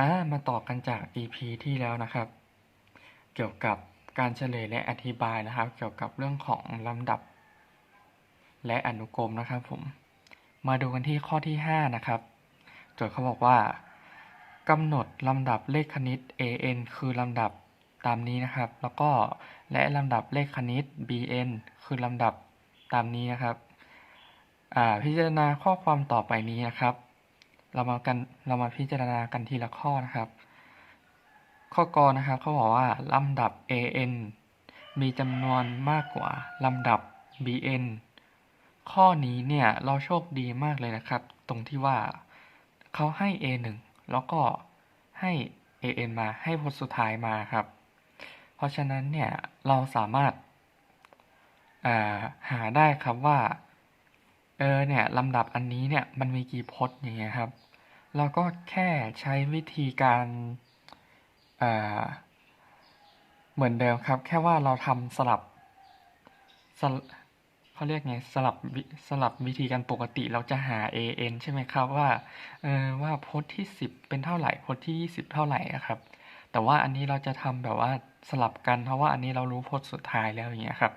อ่ามาต่อกันจาก EP ที่แล้วนะครับ เกี่ยวกับการเฉลยและอธิบายนะครับ เกี่ยวกับเรื่องของลำดับ และอนุกรมนะครับผม มาดูกันที่ข้อที่ 5 นะครับโจทย์เขาบอกว่ากำหนดลำดับเลขคณิต an คือลำดับตามนี้นะครับ แล้วก็และลำดับเลขคณิต bn คือลำดับตามนี้นะครับพิจารณาข้อความต่อไปนี้นะครับ เรามากันเรามาพิจารณากันทีละข้อนะครับ ข้อกอนะครับเขาบอกว่าลำดับ an มีจำนวนมากกว่าลำดับ bn ข้อนี้เนี่ยเราโชคดีมากเลยนะครับ ตรงที่ว่าเขาให้ a 1 แล้วก็ให้ an มาให้พจน์สุดท้ายมาครับ เพราะฉะนั้นเนี่ยเราสามารถาหาได้ครับว่า เออเนี่ยลำดับอันนี้เนี่ยมันมีกี่พจน์อย่างเงี้ยครับเราก็แค่ใช้วิธีการอ่าเหมือนเดิมครับ แค่ว่าเราทำสลับสลเขาเรียกไงสลับวิสลับวิธีการปกติเราจะหา an ใช่ไหมครับว่าเออว่าพจน์ที่ 10 เป็นเท่าไหร่พจน์ที่ 20 เท่าไหร่อะครับ แต่ว่าอันนี้เราจะทำแบบว่าสลับกันเพราะว่าอันนี้เรารู้พจน์สุดท้ายแล้วอย่างเงี้ยครับ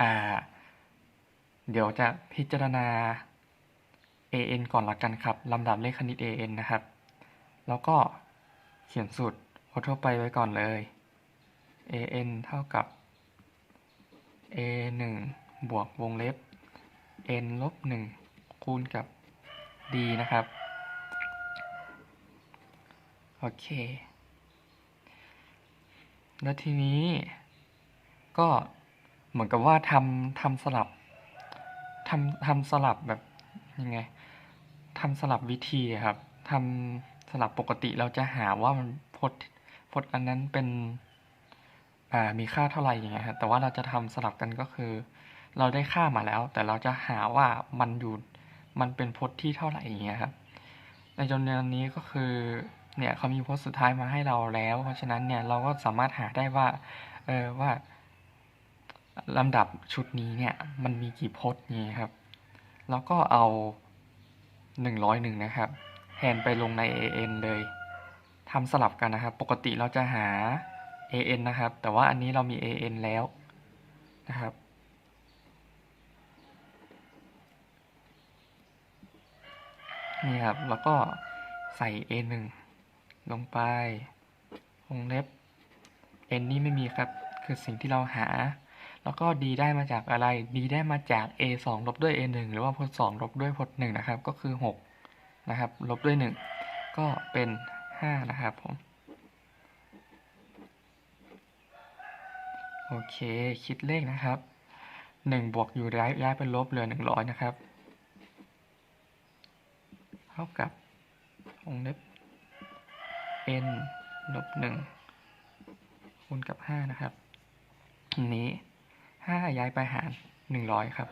อ่า เดี๋ยวจะพิจารณา an ก่อนละกันครับลำดับเลขคณิต an นะครับ แล้วก็เขียนสูตรพจน์ทั่วไปไว้ก่อนเลย an เท่ากับ a 1บวกวงเล็บ n ลบ1คูณกับ d นะครับ โอเค แล้วทีนี้ ก็เหมือนกับว่าทำทำสลับ ทำทำสลับแบบยังไงทำสลับวิธีครับทำสลับปกติเราจะหาว่ามันพจน์พจน์อันนั้นเป็นอ่ามีค่าเท่าไหร่อย่างเงี้ยครับแต่ว่าเราจะทำสลับกันก็คือ เราได้ค่ามาแล้ว แต่เราจะหาว่ามันอยู่มันเป็นพจน์ที่เท่าไหร่อย่างเงี้ยครับในจำนวนนี้ก็คือเนี่ยเขามีพจน์สุดท้ายมาให้เราแล้ว เพราะฉะนั้นเนี่ยเราก็สามารถหาได้ว่าเออว่า ลำดับชุดนี้เนี่ยมันมีกี่พจน์นี้ครับ แล้วก็เอาหนึ่งร้อยหนึ่งนะครับแทนไปลงใน an เลยทำสลับกันนะครับ ปกติเราจะหา an นะครับ แต่ว่าอันนี้เรามี an แล้วนะครับ นี่ครับ แล้วก็ใส่ a 1 ลงไปวงเล็บ n นี่ไม่มีครับ คือสิ่งที่เราหา แล้วก็ d ได้มาจากอะไร d ได้มาจาก a 2ลบด้วย a 1หรือว่าพจน์2ลบด้วยพจน์1นะครับ ก็คือ 6 นะครับ ลบด้วย 1 ก็เป็น 5 นะครับผม โอเค คิดเลขนะครับ 1 บวกอยู่ย้ายย้ายเป็นลบเหลือ 100 นะครับ เท่ากับวงเล็บ n ลบ1คูณกับ 5 นะครับอัน นี้5ย้ายไปหาร100ครับ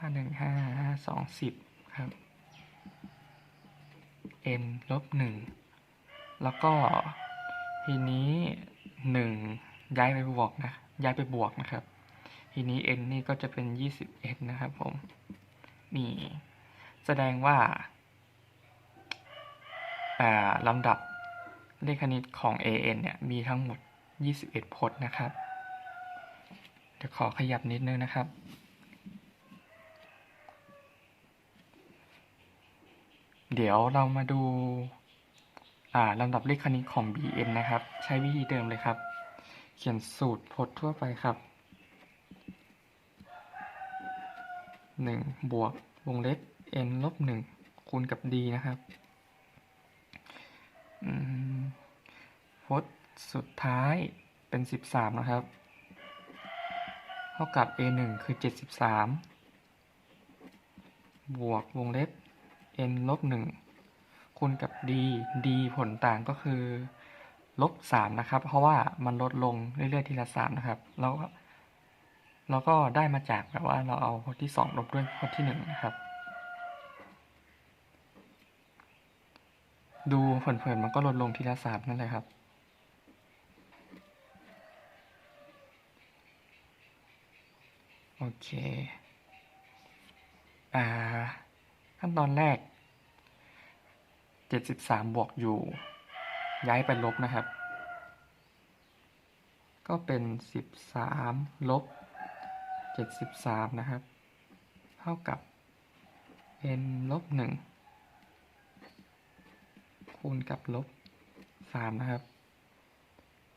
5 1 5 5 2 10ครับ n ลบ1แล้วก็ทีนี้1ย้ายไปบวกนะย้ายไปบวกนะครับ ทีนี้ n นี่ก็จะเป็น21นะครับผมนี่แสดงว่าอ่าลำดับเลขคณิตของ an เนี่ยมีทั้งหมด 21 พจน์นะครับ เดี๋ยวขอขยับนิดนึงนะครับ เดี๋ยวเรามาดูอ่าลำดับเลขคณิตของ bn นะครับ ใช้วิธีเดิมเลยครับ เขียนสูตรพจน์ทั่วไปครับ 1 บวกวงเล็บ n ลบ1คูณกับ d นะครับพจน์ สุดท้ายเป็น 13 นะครับ เท่ากับ a 1คือ 73 บวกวงเล็บ n ลบ1คูณกับ d d ผลต่างก็คือ ลบ 3 นะครับ เพราะว่ามันลดลงเรื่อยๆ ทีละ 3 นะครับ แล้วก็แล้วก็ได้มาจากแบบว่าเราเอาพจน์ที่ 2 ลบด้วยพจน์ที่ 1 นะครับ ดูเผินๆมันก็ลดลงทีละ 3 นั่นแหละครับ โอเคอ่าขั้นตอนแรกเจ็ดสิบสามบวกอยู่ ย้ายไปลบนะครับ ก็เป็นสิบสามลบเจ็ดสิบสามนะครับ เท่ากับ n ลบหนึ่งคูณกับลบสามนะครับ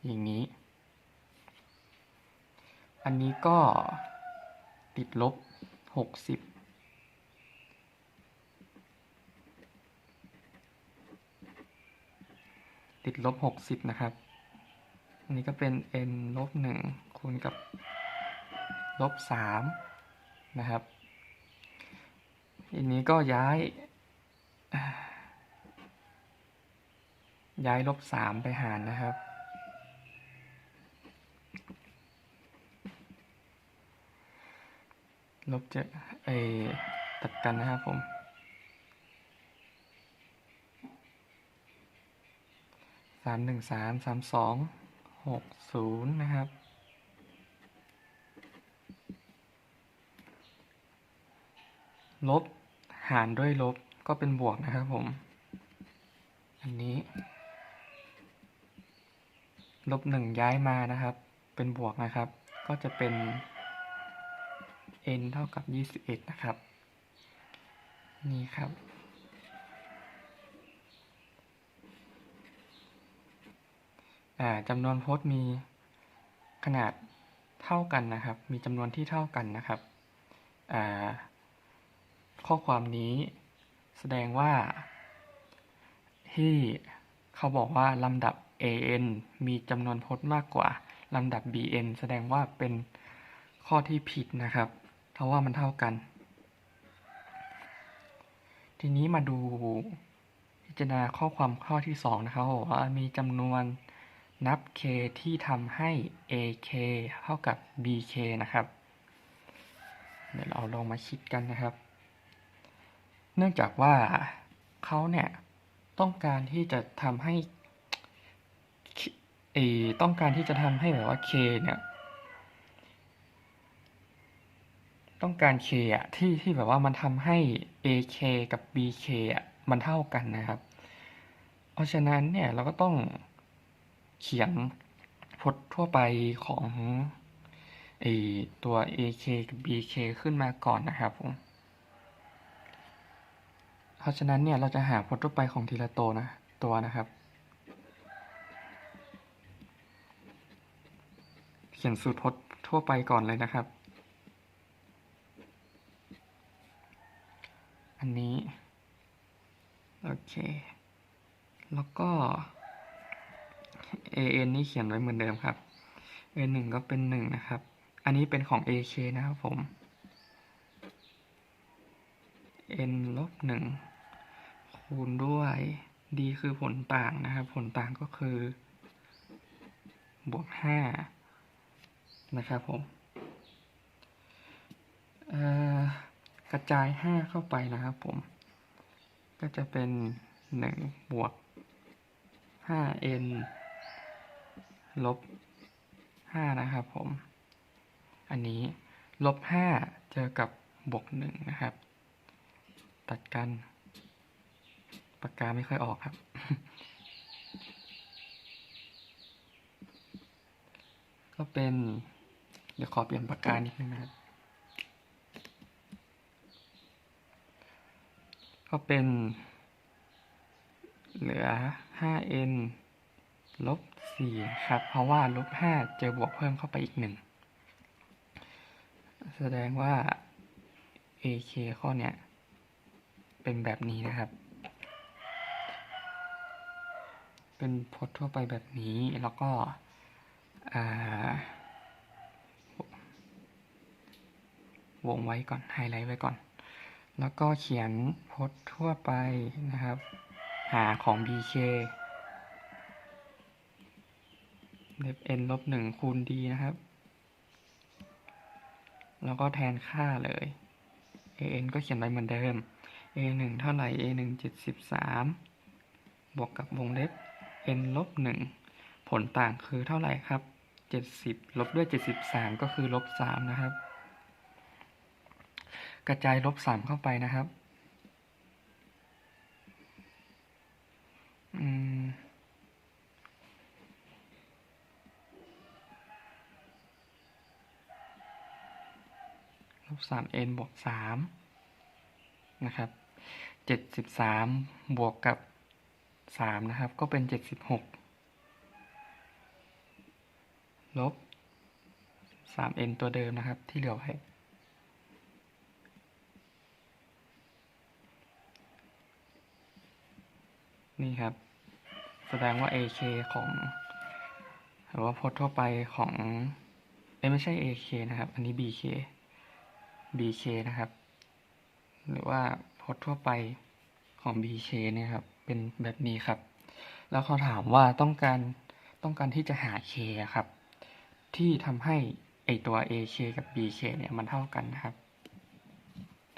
อย่างนี้ อันนี้ก็ ติดลบหกสิบติดลบหกสิบนะครับ อันนี้ก็เป็น n ลบหนึ่งคูณกับลบสามนะครับอันนี้ก็ย้าย ย้ายลบสามไปหารนะครับ ลบเจะเออตัดกันนะครับผม สามหนึ่งสามสามสองหกศูนย์นะครับ ลบหารด้วยลบก็เป็นบวกนะครับผม อันนี้ ลบหนึ่งย้ายมานะครับ เป็นบวกนะครับ ก็จะเป็น n เท่ากับยี่สิบเอ็ดนะครับ นี่ครับ จำนวนโพจน์มีขนาดเท่ากันนะครับ มีจำนวนที่เท่ากันนะครับ ข้อความนี้แสดงว่าที่เขาบอกว่าลำดับ an มีจำนวนพจน์มากกว่าลำดับ bn แสดงว่าเป็นข้อที่ผิดนะครับ ราะว่ามันเท่ากัน ทีนี้มาดูพิจารณาข้อความข้อที่สองนะครับว่ามีจำนวนนับ k ที่ทำให้ ak เท่ากับ bk นะครับ เดี๋ยวเราลองมาคิดกันนะครับ เนื่องจากว่าเขาเนี่ยต้องการที่จะทำให้เอต้องการที่จะทำให้แบบว่า k เนี่ย ต้องการ k อะที่ที่แบบว่ามันทำให้ ak กับ bk อะมันเท่ากันนะครับ เพราะฉะนั้นเนี่ยเราก็ต้องเขียนพจน์ทั่วไปของไอตัว ak กับ bk ขึ้นมาก่อนนะครับผมเพราะฉะนั้นเนี่ยเราจะหาพจน์ทั่วไปของทีละตัวนะตัวนะครับ เขียนสูตรพจน์ทั่วไปก่อนเลยนะครับ อันนี้ โอเค แล้วก็ an นี่เขียนไว้เหมือนเดิมครับ a หนึ่งก็เป็นหนึ่งนะครับ อันนี้เป็นของ ak นะครับผม n ลบหนึ่งคูณด้วย d คือผลต่างนะครับ ผลต่างก็คือบวกห้านะครับผม เอ่อ กระจายห้าเข้าไปนะครับผม ก็จะเป็นหนึ่งบวกห้า n ลบห้านะครับผม อันนี้ลบห้าเจอกับบวกหนึ่งนะครับ ตัดกัน ปากกาไม่ค่อยออกครับ ก็เป็น เดี๋ยวขอเปลี่ยนปากกานิดนึงนะครับ ก็เป็น เหลือ 5n ลบ 4 ครับ เพราะว่าลบ 5 เจอบวกเพิ่มเข้าไปอีกหนึ่งแสดงว่า ak ข้อเนี้ย เป็นแบบนี้นะครับ เป็นพจน์ทั่วไปแบบนี้ แล้วก็วงไว้ก่อน ไฮไลท์ไว้ก่อน แล้วก็เขียนพจน์ทั่วไปนะครับ หาของ bk เดฟ n ลบหนึ่งคูณ d นะครับ แล้วก็แทนค่าเลย an ก็เขียนไว้เหมือนเดิม a หนึ่งเท่าไหร่ a หนึ่งเจ็ดสิบสามบวกกับวงเล็บ n ลบหนึ่งผลต่างคือเท่าไหร่ครับเจ็ดสิบลบด้วยเจ็ดสิบสามก็คือลบสามนะครับ กระจายลบสามเข้าไปนะครับอืมลบสาม n บวกสามนะครับเจ็ดสิบสามบวกกับสามนะครับ ก็เป็นเจ็ดสิบหกลบสาม n ตัวเดิมนะครับที่เหลือไว้ นี่ครับ แสดงว่า AK ของ หรือว่าพจน์ทั่วไปของเอ้ไม่ใช่ AK นะครับ อันนี้ BK BK นะครับ หรือว่าพจน์ทั่วไปของ BK เนี่ยครับ เป็นแบบนี้ครับ แล้วเขาถามว่าต้องการต้องการที่จะหา K ครับ ที่ทำให้ไอตัว AK กับ BK เนี่ยมันเท่ากันนะครับ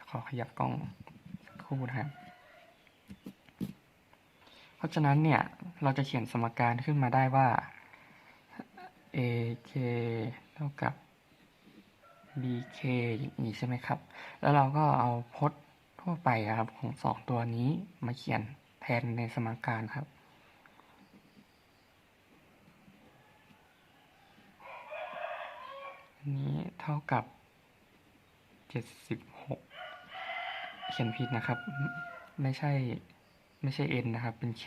ขอขยับกล้องคู่นะครับ ราะฉะนั้นเนี่ยเราจะเขียนสมการขึ้นมาได้ว่า AK เท่ากับ BK อย่างนี้ใช่ไหมครับ แล้วเราก็เอาพจน์ทั่วไปครับของสองตัวนี้มาเขียนแทนในสมการครับอันนี้เท่ากับ 76 เขียนผิดนะครับ ไม่ใช่ ไม่ใช่ n นะครับ เป็น k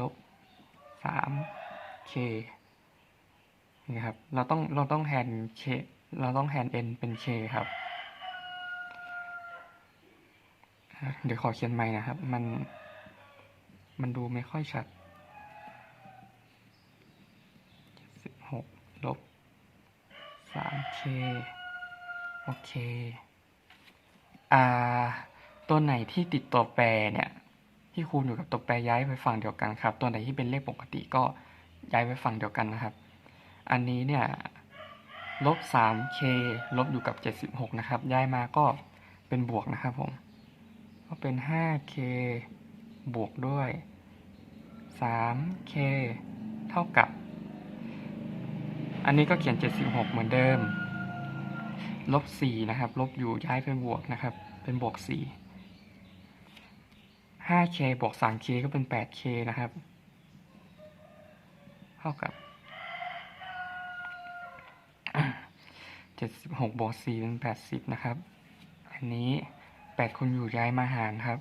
ลบ 3 k นี่ครับ เราต้อง เราต้องแทน k เราต้องแทน n เป็น k ครับ เดี๋ยวขอเขียนใหม่นะครับ มัน มันดูไม่ค่อยชัด16ลบ 3k โอเค อ่า ตัวไหนที่ติดตัวแปรเนี่ย ที่คูณอยู่กับตัวแปรย้ายไปฝั่งเดียวกันครับ ตัวไหนที่เป็นเลขปกติก็ย้ายไปฝั่งเดียวกันนะครับ อันนี้เนี่ยลบ 3k ลบอยู่กับ 76 นะครับ ย้ายมาก็เป็นบวกนะครับผม ก็เป็น 5k บวกด้วย 3k เท่ากับ อันนี้ก็เขียน 76 เหมือนเดิม ลบ 4 นะครับ ลบอยู่ย้ายไปบวกนะครับ เป็นบวก 4 5k บวก 3k ก็เป็น 8k นะครับ เท่ากับ76บวก4เป็น 80 นะครับ อันนี้ 8คุณอยู่ย้ายมาหารครับ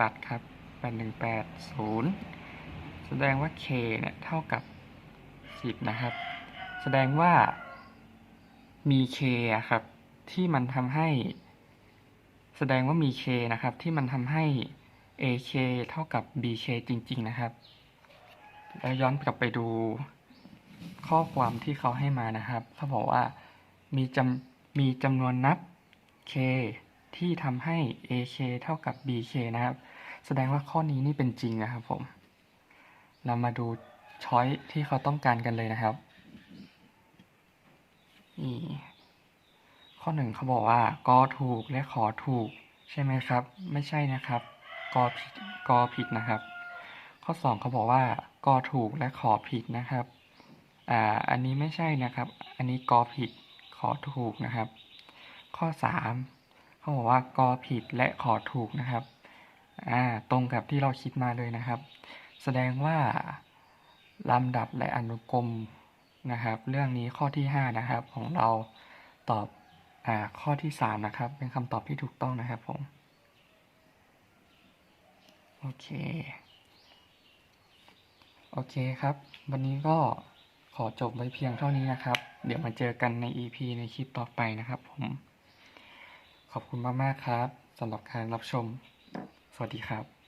ตัดครับ 8180 แสดงว่า k เนี่ย เท่ากับ 10 นะครับ แสดงว่า มี k อะครับ ที่มันทำให้ แสดงว่ามี k นะครับ ที่มันทำให้ ak เท่ากับ bk จริง ๆ นะครับ แล้วย้อนกลับไปดูข้อความที่เขาให้มานะครับ เขาบอกว่ามีจำมีจำนวนนับ k ที่ทำให้ ak เท่ากับ bk นะครับ แสดงว่าข้อนี้นี่เป็นจริงนะครับผม เรามาดูช้อยที่เขาต้องการกันเลยนะครับ นี่ข้อหนึ่งเขาบอกว่ากอถูกและขอถูก ใช่ไหมครับ ไม่ใช่นะครับกอผิดกอผิดนะครับ ข้อสองเขาบอกว่ากอถูกและขอผิดนะครับอ่าอันนี้ไม่ใช่นะครับ อันนี้กอผิดขอถูกนะครับ ข้อสามเขาบอกว่ากอผิดและขอถูกนะครับอ่าตรงกับที่เราคิดมาเลยนะครับ แสดงว่าลำดับและอนุกรม นะครับ เรื่องนี้ข้อที่ห้านะครับของเราตอบอ่าข้อที่สามนะครับ เป็นคำตอบที่ถูกต้องนะครับผม โอเค โอเคครับ วันนี้ก็ขอจบไว้เพียงเท่านี้นะครับ เดี๋ยวมาเจอกันใน EP ในคลิปต่อไปนะครับผม ขอบคุณมาก ๆ ครับสำหรับการรับชม สวัสดีครับ